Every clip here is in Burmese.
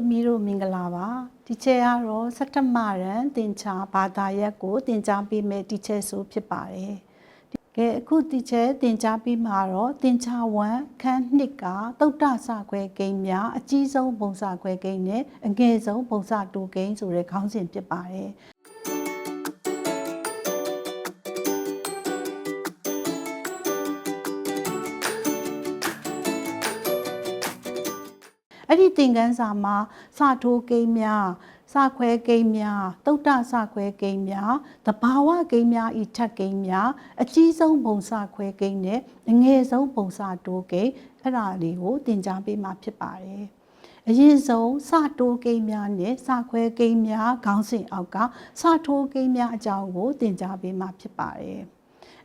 သမီးတို့မင်္ဂလာပါဒီချဲကတော့စက်တမရန်တင်ချာဘာသာရပ်ကိုတင်ကြားပေးမယ်ဒီချဲဆိုဖြစ်ပါတယ်ကဲအခုဒီချဲတင်ကြားပြီးမှာတော့တင်ချာ1ခန်းနှစ်ကတုတ်တဆခွဲကိန်းများအကြီးဆုံးပုံစခွဲကိန်းနဲ့အငယ်ဆုံးပုံစတူကိန်းဆိုတဲ့ခေါင်းစဉ်ဖြစ်ပါတယ် အဲ့ဒီသင်ခန်းစာမှာစထိုးကိန်းများစခွဲကိန်းများတုတ်တစခွဲကိန်းများတဘာဝကိန်းများဤထက်ကိန်းများအကြီးဆုံးပုံစခွဲကိန်းနဲ့အငယ်ဆုံးပုံစတိုးကိန်းအဲ့ဒါလေးကိုသင်ကြားပေးမှာဖြစ်ပါတယ်အရင်ဆုံးစတိုးကိန်းများနဲ့စခွဲကိန်းများခေါင်းစဉ်အောက်ကစထိုးကိန်းများအကြောင်းကိုသင်ကြားပေးမှာဖြစ်ပါတယ်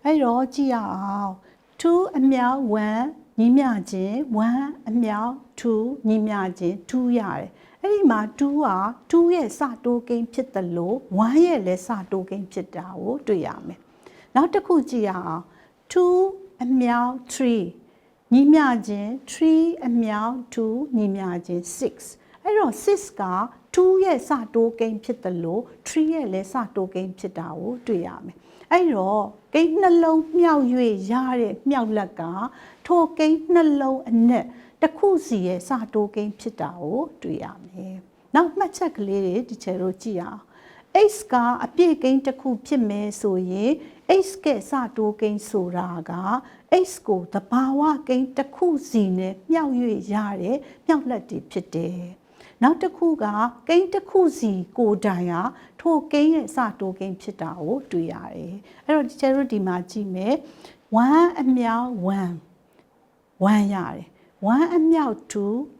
အဲ့တော့ကြည့်ရအောင်2အမြောက်1 ညီမျှခြင်း1အမြောက်2ညီမျှခြင်း2ရတယ်အဲ့ဒီမှာ2ဟာ2ရဲ့စတိုးကိန်းဖြစ်တယ်လို့1ရဲ့လည်းစတိုးကိန်းဖြစ်တာကိုတွေ့ရမယ်နောက်တစ်ခုကြည့်ရအောင်2အမြောက်3ညီမျှခြင်း3အမြောက်2ညီမျှခြင်း6 အဲ့တော့6က2ရဲ့စတိုးကိန်းဖြစ်တယ်လို့3ရဲ့လည်းစတိုးကိန်းဖြစ်တာကိုတွေ့ရမယ်အဲ့တော့ကိန်းနှလုံးမြောက်၍ရတဲ့မြောက်လက်ကထိုကိန်းနှလုံးအနက်တစ်ခုစီရဲ့စတိုးကိန်းဖြစ်တာကိုတွေ့ရမယ်။နောက်မှတ်ချက်ကလေးတွေဒီချေတို့ကြည့်အောင် x ကအပြည့်ကိန်းတစ်ခုဖြစ်မယ်ဆိုရင် x ကစတိုးကိန်းဆိုတာက x ကိုသဘာဝကိန်းတစ်ခုစီနဲ့မြောက်၍ရတဲ့မြောက်လက်တွေဖြစ်တယ်။ နောက်တစ်ခုကကိန်းတစ်ခုစီကိုတိုင်ဟာထိုကိန်းရဲ့စတိုးကိန်းဖြစ်တာကိုတွေ့ရတယ်။အဲ့တော့ဒီချေတို့ဒီမှာကြည့်မယ်1အမြောက်1 1ရတယ်1အမြောက်2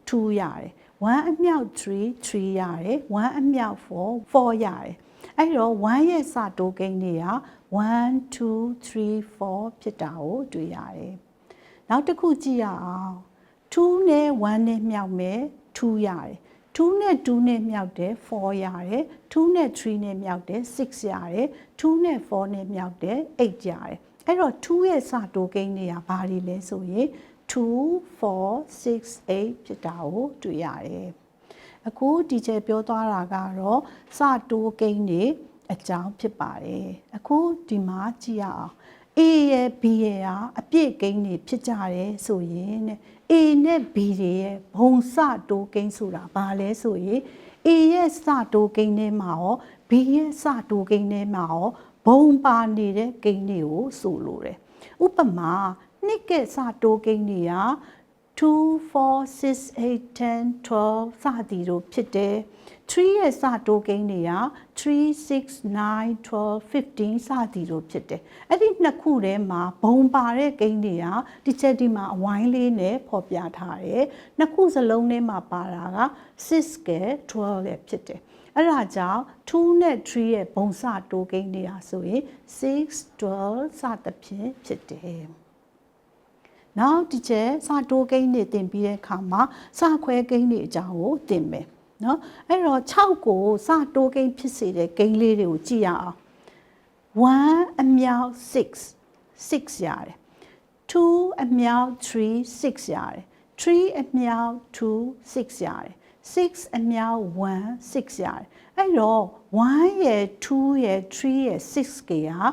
2ရတယ်1အမြောက်3 3ရတယ်1အမြောက်4 4ရတယ်အဲ့တော့1ရဲ့စတိုးကိန်းတွေက1 2 3 4ဖြစ်တာကိုတွေ့ရတယ်နောက်တစ်ခုကြည့်ရအောင်2နဲ့1နဲ့မြောက်မယ်2ရတယ် 2နဲ့2နဲ့မြောက်တယ်4ရတယ်2နဲ့3နဲ့မြောက်တယ်6ရတယ်2နဲ့4နဲ့မြောက်တယ်8ရတယ်အဲ့တော့2ရဲ့စတိုးကိန်းတွေကဘာတွေလဲဆိုရင်2 4 6 8ဖြစ်တာကိုတွေ့ရတယ်အခုဒီချက်ပြောသွားတာကတော့စတိုးကိန်းတွေအကြောင်းဖြစ်ပါတယ်အခုဒီမှာကြည့်ရအောင် A ရဲ့ B ရဲ့ဟာအပြည့်ကိန်းတွေဖြစ်ကြတယ်ဆိုရင်တဲ့ A နဲ့ B တွေရဲ့ဘုံစတိုးကိန်းဆိုတာဘာလဲဆိုရင် A ရဲ့စတိုးကိန်းထဲမှာရော B ရဲ့စတိုးကိန်းထဲမှာရောဘုံပါနေတဲ့ကိန်းတွေကိုဆိုလိုတယ်ဥပမာနှစ်ကစတိုးကိန်းတွေက 2 4 6 8 10 12စသည်တို့ဖြစ်တယ်3ရဲ့စတိုးကိန်းတွေက3 6 9 12 15စသည်တို့ဖြစ်တယ်အဲ့ဒီနှစ်ခုထဲမှာဘုံပါတဲ့ကိန်းတွေကဒီချက်ဒီမှာအဝိုင်းလေးနဲ့ဖော်ပြထားတယ်နှစ်ခုစလုံးထဲမှာပါတာက6က12လည်းဖြစ်တယ်အဲ့ဒါကြောင့်2နဲ့3ရဲ့ဘုံစတိုးကိန်းတွေဟာဆိုရင်6 12စသဖြင့်ဖြစ်တယ် နောက်ဒီချက်စာတိုးကိန်းတွေတင်ပြီးတဲ့အခါမှာစာခွဲကိန်းတွေအကြောင်းကိုတင်မယ်နော်အဲ့တော့6ကိုစာတိုးကိန်းဖြစ်စေတဲ့ကိန်းလေးတွေကိုကြည့်ရအောင်1အမြောက်6 6ရတယ်2အမြောက်3 6ရတယ်3အမြောက်2 6ရတယ် 6အမြောက်1 6ရတယ်အဲ့တော့1ရယ်2ရယ်3ရယ်6ကဟာ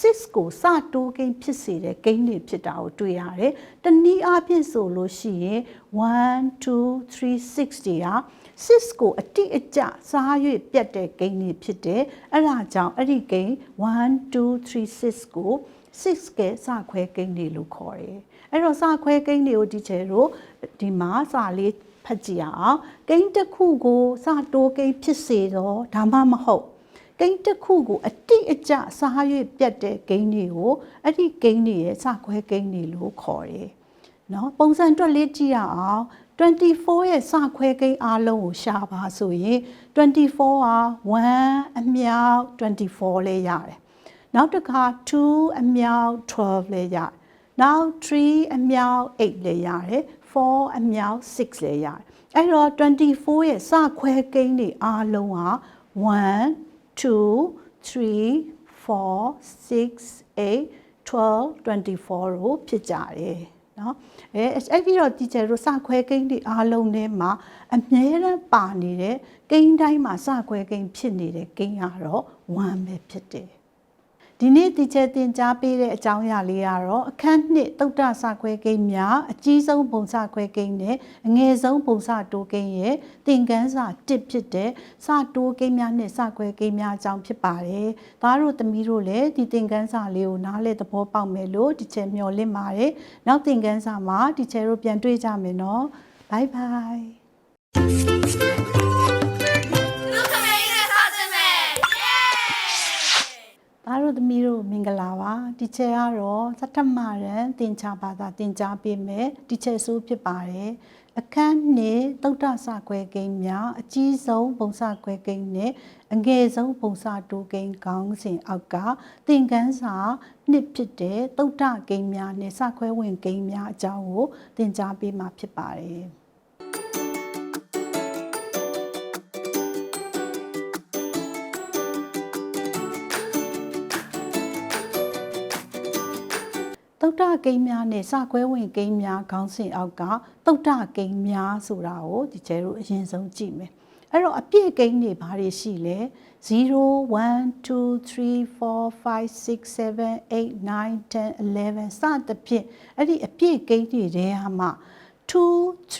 6ကိုစတိုးကိန်းဖြစ်စေတဲ့ကိန်းတွေဖြစ်တာကိုတွေ့ရတယ်။တနည်းအားဖြင့်ဆိုလို့ရှိရင်1 2 3 6တွေဟာ6ကိုအတိအကျစား၍ပြတ်တဲ့ကိန်းတွေဖြစ်တယ်။အဲ့ဒါကြောင့်အဲ့ဒီကိန်း1 2 3 6ကို6ကစခွဲကိန်းတွေလို့ခေါ်တယ်။အဲ့တော့စခွဲကိန်းတွေကိုဒီချေတို့ဒီမှာစာလေး ဖတ်ကြည့်အောင်ကိန်းတစ်ခုကိုစတိုးကိန်းဖြစ်စေတော့ဒါမှမဟုတ်ကိန်းတစ်ခုကိုအတိအကျစား၍ပြတ်တဲ့ကိန်းတွေကိုအဲ့ဒီကိန်းတွေရဲ့စခွဲကိန်းတွေလို့ခေါ်တယ်။နော်ပုံစံတွက်လေးကြည့်ရအောင်24ရဲ့စခွဲကိန်းအားလုံးကိုရှာပါဆိုရင်24ဟာ1အမြောက်24လေးရတယ်။နောက်တစ်ခါ2အမြောက်12လေးရတယ်။နောက်3အမြောက်8လေးရတယ် 4အမြောက်6လည်းရတယ်အဲ့တော့24ရဲ့စခွဲကိန်းတွေအားလုံးဟာ1 2 3 4 6 8 12 24လို့ဖြစ်ကြတယ်နော်အဲအဲ့ဒီတော့ teacher တို့စခွဲကိန်းတွေအားလုံးထဲမှာအမြဲတမ်းပါနေတဲ့ကိန်းတိုင်းမှာစခွဲကိန်းဖြစ်နေတဲ့ကိန်းကတော့1ပဲဖြစ်တယ် ဒီနေ့ teacher သင်ကြားပေးတဲ့အကြောင်းအရာလေးကတော့အခန်းနှစ်တုတ်တစခွဲကိန်းများအကြီးဆုံးပုံစခွဲကိန်းနဲ့အငယ်ဆုံးပုံစတိုးကိန်းရဲ့သင်ခန်းစာ1ဖြစ်တဲ့စတိုးကိန်းများနဲ့စခွဲကိန်းများအကြောင်းဖြစ်ပါတယ်။သားတို့သမီးတို့လည်းဒီသင်ခန်းစာလေးကိုနားလည်သဘောပေါက်မယ်လို့ teacher မျှော်လင့်ပါတယ်။နောက်သင်ခန်းစာမှာ teacher တို့ပြန်တွေ့ကြမယ်နော်။ bye bye သားတို့သမီးတို့မင်္ဂလာပါတီချာကတော့စတမရန်သင်ချဘာသာသင်ကြားပေးမယ်တီချာဆိုးဖြစ်ပါတယ်အခန်းနှစ်သုဒ္ဓဆခွဲကိန်းများအကြီးဆုံးပုံစခွဲကိန်းနဲ့အငယ်ဆုံးပုံစတိုးကိန်းကောင်းစဉ်အောက်ကသင်ခန်းစာနှစ်ဖြစ်တဲ့သုဒ္ဓကိန်းများနဲ့စခွဲဝင်ကိန်းများအကြောင်းကိုသင်ကြားပေးမှာဖြစ်ပါတယ် တုတ်တကိန်းများနဲ့စကွဲဝင်ကိန်းများခေါင်းစဉ်အောက်ကတုတ်တကိန်းများဆိုတာကိုဒီကျဲတို့အရင်ဆုံးကြည့်မယ်အဲ့တော့အပြည့်ကိန်းတွေဘာတွေရှိလဲ0 1 2 3 4 5 6 7 8 9 10 11စသဖြင့်အဲ့ဒီအပြည့်ကိန်းတွေထဲမှာ2 3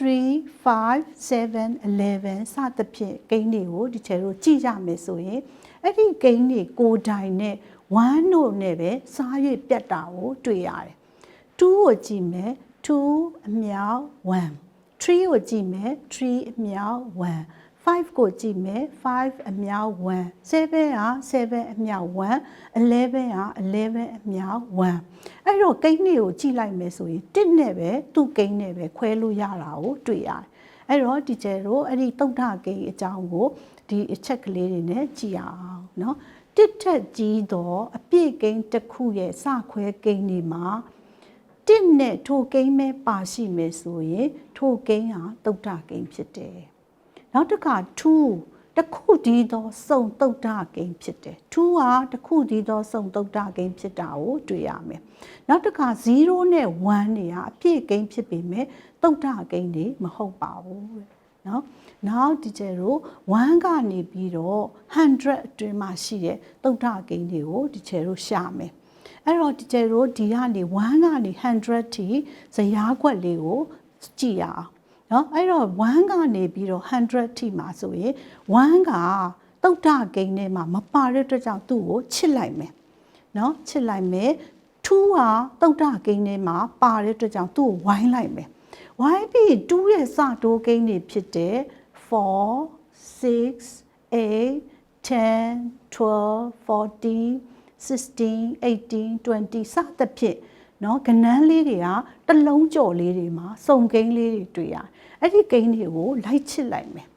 5 7 11စသဖြင့်ကိန်းတွေကိုဒီချေတို့ကြည့်ကြမယ်ဆိုရင်အဲ့ဒီကိန်းတွေကိုယ်တိုင်နဲ့1တို့နဲ့ပဲစား၍ပြတ်တာကိုတွေ့ရတယ် 2ကိုကြည့်မယ်2အမြောက်1 3ကိုကြည့်မယ်3အမြောက်1 5ကိုကြည့်မယ်5အမြောက်1 7က7အမြောက်1 11က11အမြောက်1အဲ့တော့ကိန်းတွေကိုကြည့်လိုက်မယ်ဆိုရင်တစ်နဲ့ပဲသူ့ကိန်းနဲ့ပဲခွဲလို့ရတာကိုတွေ့ရတယ်အဲ့တော့ဒီကျဲတို့အဲ့ဒီတုတ်ထကိန်းအကြောင်းကိုဒီအချက်ကလေးတွေနဲ့ကြည့်ရအောင်เนาะတစ်ထက်ကြီးသောအပြည့်ကိန်းတစ်ခုရဲ့စခွဲကိန်းဒီမှာ တစ်နဲ့ထိုကိန်းပဲပါရှိမယ်ဆိုရင်ထိုကိန်းဟာတုတ်ထကိန်းဖြစ်တယ်နောက်တစ်ခါ2တစ်ခုတည်းသောစုံတုတ်တကိန်းဖြစ်တယ်2ဟာတစ်ခုတည်းသောစုံတုတ်တကိန်းဖြစ်တာကိုတွေ့ရမယ်နောက်တစ်ခါ0နဲ့1တွေဟာအပြည့်ကိန်းဖြစ်ပေမဲ့တုတ်တကိန်းတွေမဟုတ်ပါဘူးတဲ့နော်နောက်ဒီကျတို့1ကနေပြီးတော့100အတွင်းမှာရှိတဲ့တုတ်တကိန်းတွေကိုဒီကျတို့ရှာမယ် အဲ့တော့ဒီကျတို့ဒီကနေ1ကနေ100ထိဇယားကွက်လေးကိုကြည့်ရအောင်နော်အဲ့တော့1ကနေပြီးတော့100ထိမှာဆိုရင်1ကတုတ်တကိန်းထဲမှာမပါတဲ့အတွက်ကြောင့်သူ့ကိုချစ်လိုက်မယ်နော်ချစ်လိုက်မယ်2ကတုတ်တကိန်းထဲမှာပါတဲ့အတွက်ကြောင့်သူ့ကိုဝိုင်းလိုက်မယ်ဝိုင်းပြီး2ရဲ့စတိုးကိန်းတွေဖြစ်တဲ့4 6 8 10 12 14 16 18 20စသဖြင့်เนาะကနန်းလေးတွေကတစ်လုံးကြော်လေးတွေမှာစုံကိန်းလေးတွေတွေ့ရတယ်အဲ့ဒီကိန်းတွေကိုလိုက်ချစ်လိုက်မယ်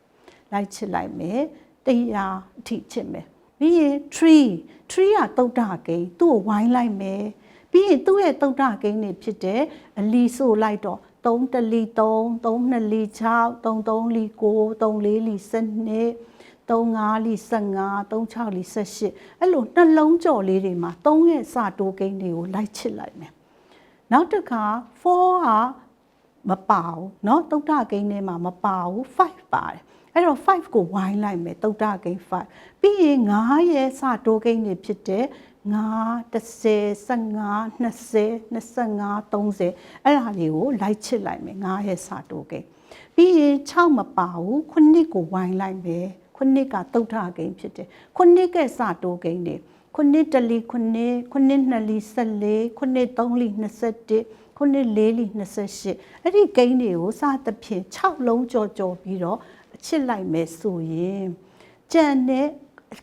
လိုက်ချစ်လိုက်မယ်တရားအထိချစ်မယ်ပြီးရင် tree tree ကတုတ်တာကိန်းသူ့ကိုဝိုင်းလိုက်မယ်ပြီးရင်သူ့ရဲ့တုတ်တာကိန်းတွေဖြစ်တဲ့အလီဆိုလိုက်တော့3တလီ3 3နှစ်လီ6 3 3လီ9 3 4လီ12 35လီ15 36လီ18အဲ့လိုနှလုံးကြော်လေးတွေမှာ3ရဲ့စတိုးကိန်းတွေကိုလိုက်ချစ်လိုက်မယ်နောက်တစ်ခါ4ဟာမပါဘူးเนาะတုတ်တကိန်းထဲမှာမပါဘူး5ပါတယ်အဲ့တော့5ကိုဝိုင်းလိုက်မယ်တုတ်တကိန်း5ပြီးရင်9ရဲ့စတိုးကိန်းတွေဖြစ်တဲ့9 10 15 20 25 30အဲ့ဒါလေးကိုလိုက်ချစ်လိုက်မယ်9ရဲ့စတိုးကိန်းပြီးရင်6မပါဘူး9ကိုဝိုင်းလိုက်မယ် ခုနှစ်ကတုတ်ထကိန်းဖြစ်တယ်ခုနှစ်ကစတိုးကိန်းတွေခုနှစ်တလီခုနှစ်ခုနှစ်နှစ်လီ14ခုနှစ်3လီ21ခုနှစ်4လီ28အဲ့ဒီကိန်းတွေကိုစသဖြင့်6လုံးကြော်ကြော်ပြီးတော့အချစ်လိုက်မယ်ဆိုရင်ကြံတဲ့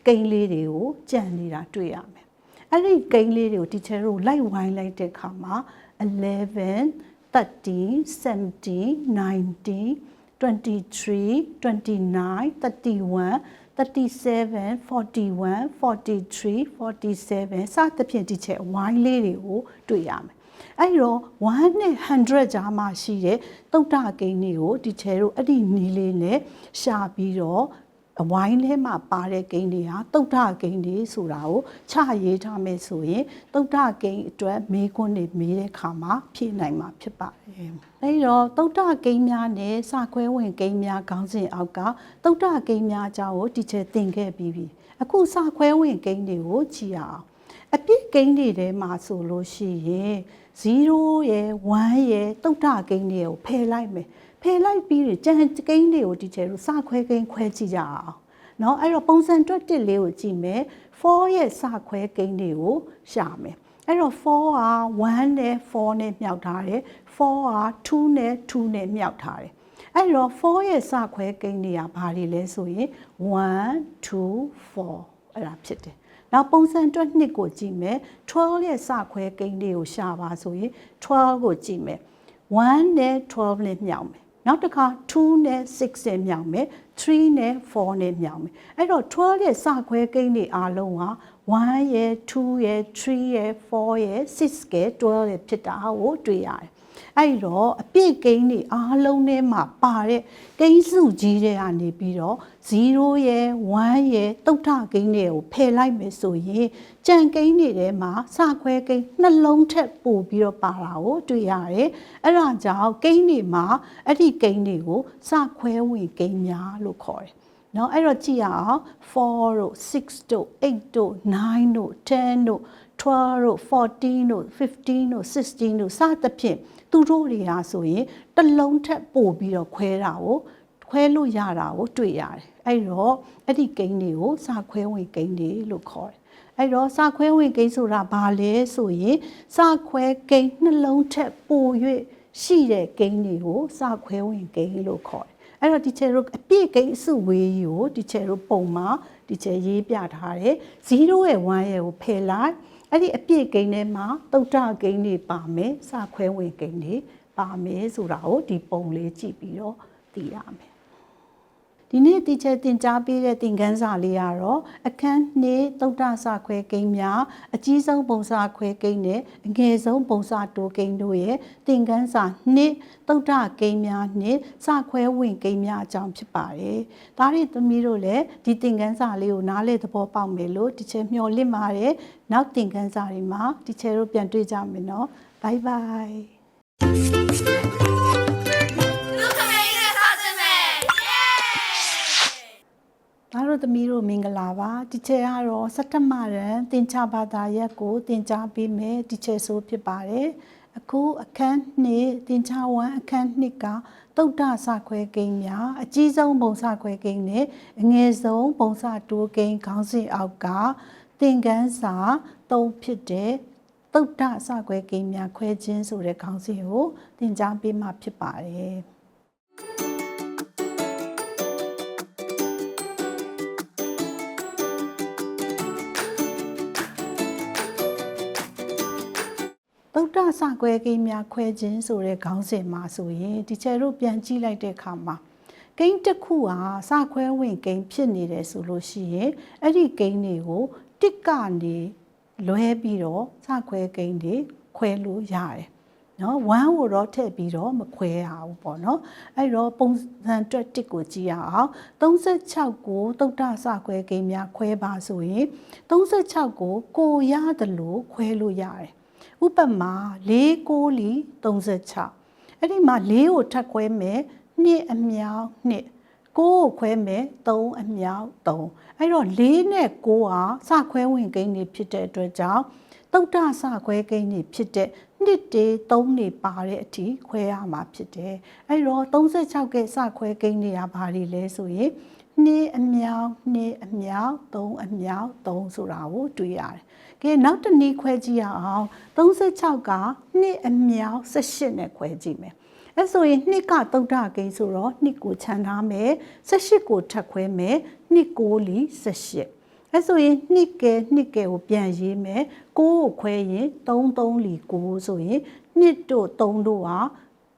ကိန်းလေးတွေကိုကြံနေတာတွေ့ရမယ်အဲ့ဒီကိန်းလေးတွေကိုတီချာတို့လိုက်ဝိုင်းလိုက်တဲ့အခါမှာ11 13 17 19 23 29 31 37 41 43 47စသဖြင့်ဒီချက်ဝိုင်းလေးတွေကိုတွေ့ရမယ်အဲ့တော့1နဲ့100ကြားမှာရှိတဲ့တုတ်တကိန်းတွေကိုဒီချဲတို့အဲ့ဒီနီးလေးနဲ့ရှာပြီးတော့ အဝိုင်းထဲမှာပါတဲ့ဂိမ်းတွေဟာတုတ်ထဂိမ်းတွေဆိုတာကိုချရေးထားမယ်ဆိုရင်တုတ်ထဂိမ်းအတွက်မေးခွန်းတွေမေးတဲ့အခါမှာဖြည့်နိုင်မှာဖြစ်ပါတယ်။အဲဒီတော့တုတ်ထဂိမ်းများနဲ့စခွဲဝင်ဂိမ်းများခေါင်းစဉ်အောက်ကတုတ်ထဂိမ်းများအကြောင်းကိုတီချာသင်ခဲ့ပြီးပြီ။အခုစခွဲဝင်ဂိမ်းတွေကိုကြည့်ရအောင်။အပြစ်ဂိမ်းတွေထဲမှာဆိုလို့ရှိရင်0ရယ်1ရယ်တုတ်ထဂိမ်းတွေကိုဖယ်လိုက်မယ်။ ဖယ်လိုက်ပြီးရင်ကြံဂိမ်းတွေကိုတီချာတို့စခွဲဂိမ်းခွဲကြည့်ကြအောင်။เนาะအဲ့တော့ပုံစံတွက်တစ်လေးကိုကြည့်မယ်4ရဲ့စခွဲကိန်းတွေကိုရှာမယ်အဲ့တော့4က1နဲ့4နဲ့မြောက်ထားတယ်4က2နဲ့2နဲ့မြောက်ထားတယ်အဲ့တော့4ရဲ့စခွဲကိန်းတွေကဘာတွေလဲဆိုရင်1 2 4အဲ့ဒါဖြစ်တယ်နောက်ပုံစံတွက်နှစ်ကိုကြည့်မယ်12ရဲ့စခွဲကိန်းတွေကိုရှာပါဆိုရင်12ကိုကြည့်မယ်1နဲ့12နဲ့မြောက်မယ် နောက်တစ်ခါ2နဲ့6နဲ့မြောက်မယ်3နဲ့4နဲ့မြောက်မယ်အဲ့တော့12ရဲ့စခွဲကိန်းတွေအားလုံးက1ရဲ့2ရဲ့3ရဲ့4ရဲ့6ရဲ့12ရဲ့ဖြစ်တာကိုတွေ့ရတယ် အဲ့တော့အပြည့်ကိန်းတွေအားလုံးထဲမှာပါတဲ့ကိန်းစုကြီးတွေကနေပြီးတော့0ရဲ့1ရဲ့တုတ်ထကိန်းတွေကိုဖယ်လိုက်မယ်ဆိုရင်ကြံကိန်းတွေထဲမှာစခွဲကိန်းနှလုံးထက်ပို့ပြီးတော့ပါတာကိုတွေ့ရတယ်အဲ့ဒါကြောင့်ကိန်းတွေမှာအဲ့ဒီကိန်းတွေကိုစခွဲဝင်ကိန်းများလို့ခေါ်တယ်เนาะအဲ့တော့ကြည့်ရအောင်4တို့6တို့8တို့9တို့10တို့ 12တို့14တို့15တို့16တို့စသဖြင့်သူတို့တွေဟာဆိုရင်တစ်လုံးထက်ပို့ပြီးတော့ခွဲတာကိုခွဲလို့ရတာကိုတွေ့ရတယ်အဲ့တော့အဲ့ဒီကိန်းတွေကိုစခွဲဝင်ကိန်းတွေလို့ခေါ်တယ်အဲ့တော့စခွဲဝင်ကိန်းဆိုတာဘာလဲဆိုရင်စခွဲကိန်းနှလုံးထက်ပို၍ရှိတဲ့ကိန်းတွေကိုစခွဲဝင်ကိန်းလို့ခေါ်တယ်အဲ့တော့ဒီချေတို့အပြည့်ကိန်းအစုဝေးကြီးကိုဒီချေတို့ပုံမှာဒီချေရေးပြထားတယ်0ရဲ့1ရဲ့ကိုဖယ်လိုက် အဲ့ဒီအပြည့်ကိန်းထဲမှာတုတ်တကိန်းတွေပါမယ်စခွဲဝင်ကိန်းတွေပါမယ်ဆိုတာကိုဒီပုံလေးကြည့်ပြီးတော့သိရမယ် ဒီနေ့တီချာတင် जा ပေးတဲ့သင်ခန်းစာလေးကတော့အခန်းနှစ်သုဒ္ဓစာခွဲကိန်းများအကြီးဆုံးပုံစာခွဲကိန်းနဲ့အငယ်ဆုံးပုံစာတိုးကိန်းတို့ရဲ့သင်ခန်းစာနှစ်သုဒ္ဓကိန်းများနဲ့စာခွဲဝင်ကိန်းများအကြောင်းဖြစ်ပါတယ်။ဒါရီသမီးတို့လည်းဒီသင်ခန်းစာလေးကိုနားလေသဘောပေါက်မယ်လို့တီချာမျှော်လင့်ပါတယ်။နောက်သင်ခန်းစာတွေမှာတီချာတို့ပြန်တွေ့ကြမယ်နော်။ Bye bye ။ Yay! ဒါတို့သမီးတို့မင်္ဂလာပါဒီချေကတော့စက်တမရန်သင်္ချဘာသာရက်ကိုသင်ကြားပေးမယ်ဒီချေဆိုဖြစ်ပါတယ်အခုအခန်းနှစ်သင်္ချဝမ်အခန်းနှစ်ကတုတ်တစခွဲကိန်းများအကြီးဆုံးပုံစခွဲကိန်းနဲ့အငယ်ဆုံးပုံစတိုးကိန်းခေါင်းစဉ်အောက်ကသင်ခန်းစာ၃ဖြစ်တဲ့တုတ်တစခွဲကိန်းများခွဲခြင်းဆိုတဲ့ခေါင်းစဉ်ကိုသင်ကြားပေးမှာဖြစ်ပါတယ် ကွဲကိန်းများခွဲခြင်းဆိုတဲ့ခေါင်းစဉ်မှာဆိုရင်ဒီချေတို့ပြန်ကြည့်လိုက်တဲ့အခါမှာကိန်းတစ်ခုဟာစခွဲဝင်ကိန်းဖြစ်နေတယ်ဆိုလို့ရှိရင်အဲ့ဒီကိန်းတွေကိုတစ်ကနေလွဲပြီးတော့စခွဲကိန်းတွေခွဲလို့ရတယ်နော်1ကိုတော့ထည့်ပြီးတော့မခွဲရဘူးပေါ့နော်အဲ့တော့ပုံစံတွက်တစ်ကိုကြည့်ရအောင်36ကိုတုတ်တစခွဲကိန်းများခွဲပါဆိုရင်36ကိုကိုရတယ်လို့ခွဲလို့ရတယ် ဥပမာ4ကိုလီ36အဲ့ဒီမှာ4ကိုထပ်ခွဲမယ်2အမြောက်2 9ကိုခွဲမယ်3အမြောက်3အဲ့တော့4နဲ့9ဟာစခွဲဝင်ကိန်းတွေဖြစ်တဲ့အတွက်ကြောင့်တုတ်တစခွဲကိန်းတွေဖြစ်တဲ့နှစ်တေ3နေပါတဲ့အထိခွဲရမှာဖြစ်တယ်အဲ့တော့36ကဲစခွဲကိန်းတွေကဘာတွေလဲဆိုရင် 2အမြောက်2အမြောက်3အမြောက်3ဆိုတာကိုတွေ့ရတယ်ကဲနောက်တစ်နည်းခွဲကြည့်ရအောင်36က2အမြောက်18နဲ့ခွဲကြည့်မယ်အဲဆိုရင်နှစ်ကတုတ်တကိန်းဆိုတော့နှစ်ကိုခြံထားမယ်18ကိုထပ်ခွဲမယ်နှစ်ကိုလီ18အဲဆိုရင်နှစ်ကဲနှစ်ကဲကိုပြန်ရေးမယ်6ကိုခွဲရင်3 3လီ9ဆိုရင်နှစ်တို့3တို့ဟာ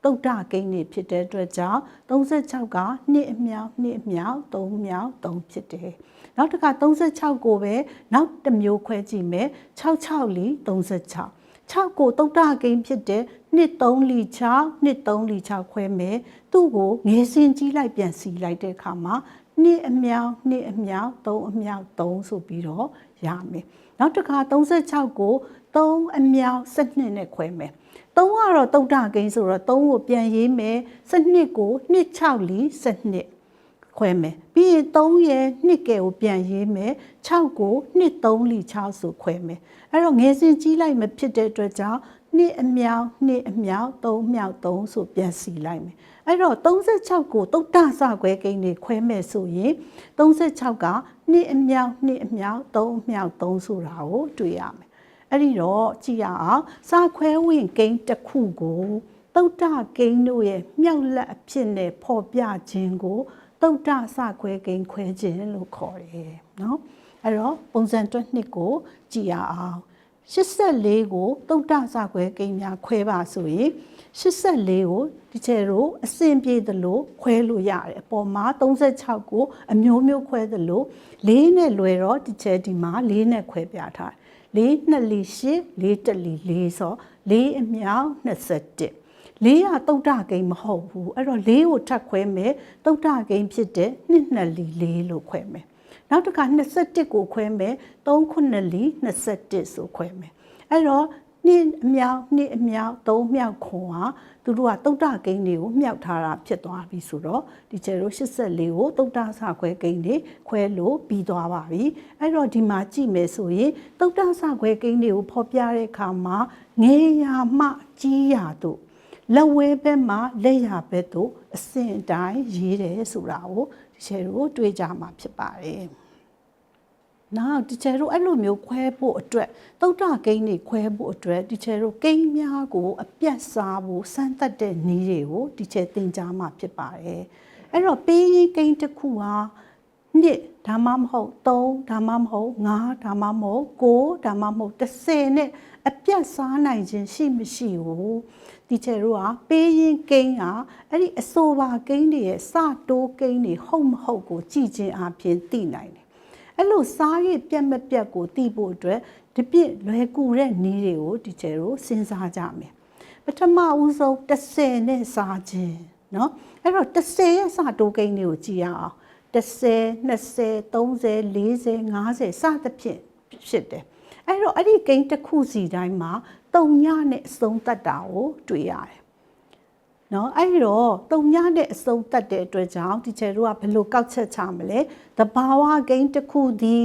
တုတ်တကိန်းတွေဖြစ်တဲ့အတွက်ကြောင့်36က2အမြောက်2အမြောက်3အမြောက်3ဖြစ်တယ်နောက်တစ်ခါ36ကိုပဲနောက်တစ်မျိုးခွဲကြည့်မယ်66လီ36 6ကိုတုတ်တကိန်းဖြစ်တဲ့နှစ်3လီ6နှစ်3လီ6ခွဲမယ်သူ့ကိုငယ်စင်ကြီးလိုက်ပြန်စီလိုက်တဲ့အခါမှာ နှစ်အမြောက်နှစ်အမြောက်3အမြောက်3ဆိုပြီးတော့ရမယ်နောက်တစ်ခါ36ကို3အမြောက်12နဲ့ခွဲမယ်3ကတော့တုတ်တကိန်းဆိုတော့3ကိုပြန်ရေးမယ်12ကို2 6လီ12ခွဲမယ်ပြီးရင်3ရဲ့2ကဲကိုပြန်ရေးမယ်6ကို2 3လီ6ဆိုခွဲမယ်အဲ့တော့ငယ်စဉ်ကြီးလိုက်မဖြစ်တဲ့အတွက်ကြောင့်နှစ်အမြောက်နှစ်အမြောက်3အမြောက်3ဆိုပြန်စီလိုက်မယ် အဲ့တော့36ကိုတုတ်တဆခွဲကိန်းတွေခွဲမယ်ဆိုရင်36ကနှစ်အမြောက်နှစ်အမြောက်3အမြောက်3ဆိုတာကိုတွေ့ရမယ်အဲ့ဒီတော့ကြည့်ရအောင်စာခွဲဝင်ကိန်းတစ်ခုကိုတုတ်တကိန်းတို့ရဲ့မြောက်လက်အဖြစ်နဲ့ဖော်ပြခြင်းကိုတုတ်တစခွဲကိန်းခွဲခြင်းလို့ခေါ်တယ်နော်အဲ့တော့ပုံစံတွက်နှစ်ကိုကြည့်ရအောင် 84ကိုတုတ်တစခွဲကိန်းများခွဲပါဆိုရင်84ကိုဒီချေတို့အစင်ပြေသလိုခွဲလို့ရတယ်အပေါ်မှာ36ကိုအမျိုးမျိုးခွဲသလို4နဲ့လွယ်တော့ဒီချေဒီမှာ4နဲ့ခွဲပြထားတယ်4နှစ်လီ8 4တက်လီ4ဆို4အမြောက်21လေးကတုတ်တကိန်းမဟုတ်ဘူးအဲ့တော့လေးကိုထပ်ခွဲမယ်တုတ်တကိန်းဖြစ်တဲ့နှစ်နှစ်လီလေးလို့ခွဲမယ် နောက်တစ်ခါ21ကိုခွဲမယ်3ခုနှစ်လီ21ဆိုခွဲမယ်အဲ့တော့နှစ်အမြောက်နှစ်အမြောက်3မြောက်ခွန်ဟာသူတို့ကတုတ်တကိန်းတွေကိုမြောက်ထားတာဖြစ်သွားပြီဆိုတော့ဒီကျဲတို့84ကိုတုတ်တဆခွဲကိန်းတွေခွဲလို့ပြီးသွားပါပြီအဲ့တော့ဒီမှာကြည့်မယ်ဆိုရင်တုတ်တဆခွဲကိန်းတွေကိုဖော်ပြတဲ့အခါမှာငယ်ရာမှကြီးရာတို့လက်ဝဲဘက်မှာလက်ရဘက်သို့အစဉ်အတိုင်းရေးတယ်ဆိုတာကို ဒီချေတို့တွေးကြမှာဖြစ်ပါတယ်။နောက်ဒီချေတို့အဲ့လိုမျိုးခွဲဖို့အတွက်တုတ်တကိန်းတွေခွဲဖို့အတွက်ဒီချေတို့ကိန်းများကို အပြတ်စားဖို့စမ်းသပ်တဲ့နည်းတွေကိုဒီချေသင်ကြားမှာဖြစ်ပါတယ်။အဲ့တော့ပေးရင်ကိန်းတစ်ခုဟာ နှစ်ဒါမှမဟုတ်3ဒါမှမဟုတ်5ဒါမှမဟုတ်9ဒါမှမဟုတ်10နဲ့အပြတ်စားနိုင်ခြင်းရှိမရှိဘူးတီချယ်တို့ကပေးရင်ကိန်းကအဲ့ဒီအဆိုပါကိန်းတွေရဲ့စတိုးကိန်းတွေဟုတ်မဟုတ်ကိုကြည့်ခြင်းအပြင်သိနိုင်တယ်အဲ့လိုစားရပြက်မပြက်ကိုသိဖို့အတွက်ဒီပြစ်လွယ်ကူတဲ့နည်းတွေကိုတီချယ်တို့စဉ်းစားကြမယ်ပထမဦးဆုံး30နဲ့စားခြင်းเนาะအဲ့တော့30ရဲ့စတိုးကိန်းတွေကိုကြည့်ရအောင် 10 20 30 40 50စသဖြင့်ဖြစ်တယ်အဲ့တော့အဲ့ဒီဂိမ်းတစ်ခုစီတိုင်းမှာတုံညနဲ့အဆုံးတတ်တာကိုတွေ့ရတယ်။နော်အဲ့တော့တုံညနဲ့အဆုံးတတ်တဲ့အတွက်ကြောင့်ဒီချေတို့ကဘယ်လိုကောက်ချက်ချမလဲ။တဘာဝဂိမ်းတစ်ခုဒီ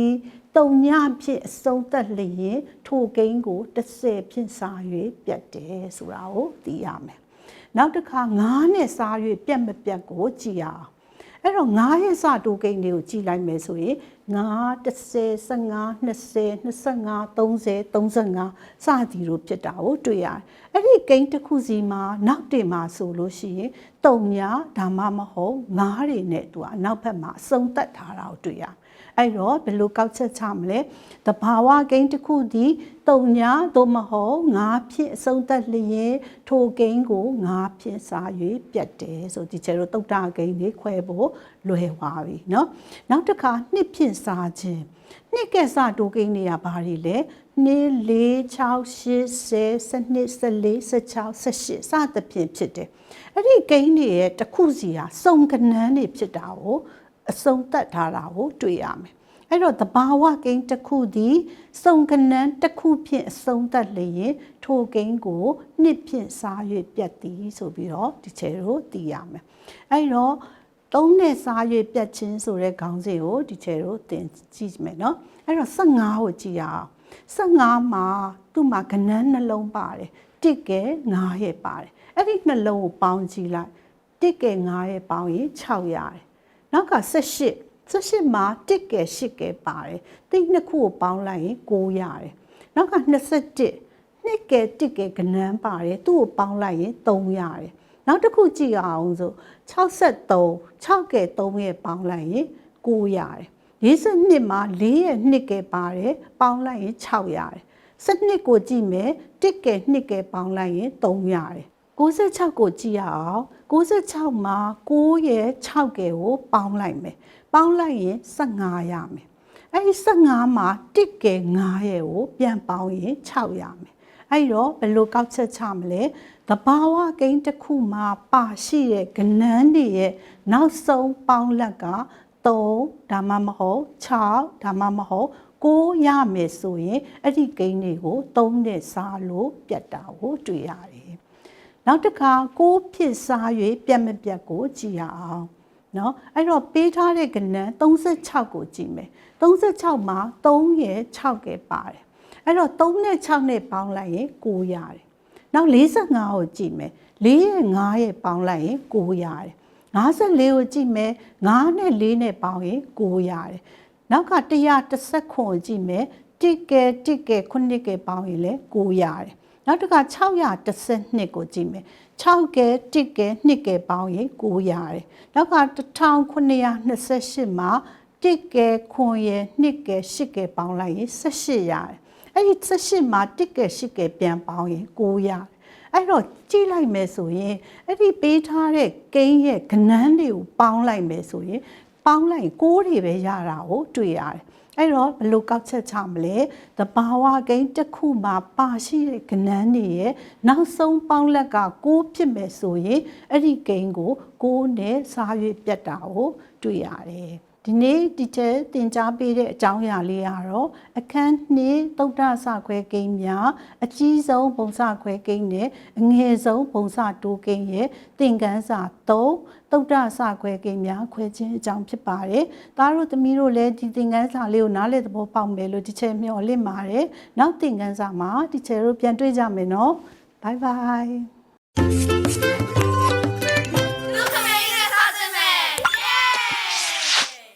တုံညဖြစ်အဆုံးတတ်လျင်ထိုဂိမ်းကို30ဖြင့်စား၍ပြတ်တယ်ဆိုတာကိုသိရမယ်။နောက်တစ်ခါ9နဲ့စား၍ပြတ်မပြတ်ကိုကြည့်ရအောင်။ အဲ့တော့9ရဲ့စတိုးကိန်းတွေကိုကြည့်လိုက်မယ်ဆိုရင်9 10 15 20 25 30 35စသည်တို့ဖြစ်တာကိုတွေ့ရတယ်။အဲ့ဒီကိန်းတစ်ခုစီမှာနောက်တင်မှာဆိုလို့ရှိရင်တုံညာဒါမှမဟုတ်ငါးတွေနဲ့သူကအနောက်ဘက်မှာအစုံသက်ထားတာကိုတွေ့ရတယ်။ အဲ့တော့ဘယ်လိုကောက်ချက်ချမလဲ။တဘာဝကိန်းတစ်ခုဒီတုံညာသို့မဟုတ်ငါးဖြင့်အစုံသက်လျင်ထိုကိန်းကိုငါးဖြင့်စား၍ပြတ်တယ်ဆိုဒီကျဲတို့တုတ်တာကိန်းလေးခွဲဖို့လွယ်သွားပြီเนาะ။နောက်တစ်ခါနှစ်ဖြင့်စားခြင်းနှစ်ကဲစတိုးကိန်းတွေကဘာတွေလဲ2 4 6 8 10 12 14 16 18စသဖြင့်ဖြစ်တယ်အဲ့ဒီကိန်းတွေရဲ့တစ်ခုစီဟာစုံကနန်းတွေဖြစ်တာကို အစုံသက်ထားတာကိုတွေ့ရမယ်အဲ့တော့တဘာဝကိန်းတစ်ခုသည်စုံကနန်းတစ်ခုဖြင့်အစုံသက်လျင်ထိုကိန်းကိုနှစ်ဖြင့်စား၍ပြတ်သည်ဆိုပြီးတော့ဒီချေတို့သိရမယ်အဲ့တော့သုံးနဲ့စား၍ပြတ်ချင်းဆိုတဲ့ခေါင်းစဉ်ကိုဒီချေတို့သင်ကြည့်မယ်နော်အဲ့တော့15ကိုကြည့်ရအောင်15မှာသူ့မှာကနန်းနှလုံးပါတယ်တစ်ကဲ9ရဲ့ပါတယ်အဲ့ဒီနှလုံးကိုပေါင်းကြည့်လိုက်တစ်ကဲ9ရဲ့ပေါင်းရင်6ရတယ် နောက်က18 18မှာတစ်ကဲ8ကဲပါတယ်တိတ်နှစ်ခုကိုပေါင်းလိုက်ရင်9ရတယ်နောက်က21နှစ်ကဲတစ်ကဲကနန်းပါတယ်သူ့ကိုပေါင်းလိုက်ရင်3ရတယ်နောက်တစ်ခုကြည့်အောင်ဆို63 6ကဲ3ရဲ့ပေါင်းလိုက်ရင်9ရတယ်42မှာ4ရဲ့2ကဲပါတယ်ပေါင်းလိုက်ရင်6ရတယ်12ကိုကြည့်မယ်1ကဲ2ကဲပေါင်းလိုက်ရင်3ရတယ်96ကိုကြည့်ရအောင် 96မှာ9ရဲ့6ကဲကိုပေါင်းလိုက်မယ်ပေါင်းလိုက်ရင်15ရမယ်အဲ့ဒီ15မှာ1ကဲ9ရဲ့ကိုပြန်ပေါင်းရင်6ရမယ်အဲ့တော့ဘယ်လိုကောက်ချက်ချမလဲတဘာဝကိန်းတစ်ခုမှာပါရှိတဲ့ကဏန်းတွေရဲ့နောက်ဆုံးပေါင်းလက်က3ဒါမှမဟုတ်6ဒါမှမဟုတ်9ရမယ်ဆိုရင်အဲ့ဒီကိန်းတွေကို3နဲ့စားလို့ပြတ်တာကိုတွေ့ရတယ်။ နောက်တစ်ခါ6ဖြစ်စား၍ပြတ်မပြတ်ကိုကြည့်ရအောင်။နော်အဲ့တော့ပေးထားတဲ့ကဏ္ဍ36ကိုကြည့်မယ်36မှာ3ရယ်6ရယ်ပါတယ်အဲ့တော့3နဲ့6နဲ့ပေါင်းလိုက်ရင်9ရတယ်နောက်45ကိုကြည့်မယ်4ရဲ့5ရဲ့ပေါင်းလိုက်ရင်9ရတယ်54ကိုကြည့်မယ်9နဲ့4နဲ့ပေါင်းရင်9ရတယ်နောက်က130ခွန်ကိုကြည့်မယ်1ကဲ1ကဲ9ကဲပေါင်းရင်လည်း9ရတယ် နောက်တစ်ခါ612ကိုကြည့်မယ်6ကဲ1ကဲ2ကဲပေါင်းရင်9ရတယ်နောက်က1928မှာ1ကဲခွန်ရယ်2ကဲ8ကဲပေါင်းလိုက်ရင်18ရတယ်အဲ့ဒီ18မှာ1ကဲ8ကဲပြန်ပေါင်းရင်9ရတယ်အဲ့တော့ကြည့်လိုက်မယ်ဆိုရင်အဲ့ဒီပေးထားတဲ့ကိန်းရဲ့ကဏ္ဍတွေကိုပေါင်းလိုက်မယ်ဆိုရင်ပေါင်းလိုက်6တွေပဲရတာကိုတွေ့ရတယ် အဲ့တော့ဘယ်လိုကောက်ချက်ချမလဲတဘာဝကိန်းတစ်ခုမှာပါရှိတဲ့ကဏ္ဍတွေရဲ့နောက်ဆုံးပေါင်းလက်က6ဖြစ်မယ်ဆိုရင်အဲ့ဒီကိန်းကို6နဲ့စား၍ပြတ်တာကိုတွေ့ရတယ် ဒီနေ့ဒီချက်တင် जा ပေးတဲ့အကြောင်းအရာလေးကတော့အခန်းနှစ်သုဒ္ဓဆခွဲကိန်းများအကြီးဆုံးပုံစခွဲကိန်းနဲ့အငယ်ဆုံးပုံစတိုးကိန်းရဲ့သင်ခန်းစာ3သုဒ္ဓဆခွဲကိန်းများခွဲခြင်းအကြောင်းဖြစ်ပါတယ်။သားတို့သမီးတို့လည်းဒီသင်ခန်းစာလေးကိုနားလည်သဘောပေါက်မယ်လို့ဒီချက်မျှော်လင့်ပါတယ်။နောက်သင်ခန်းစာမှာဒီချက်တို့ပြန်တွေ့ကြမယ်နော်။ Bye bye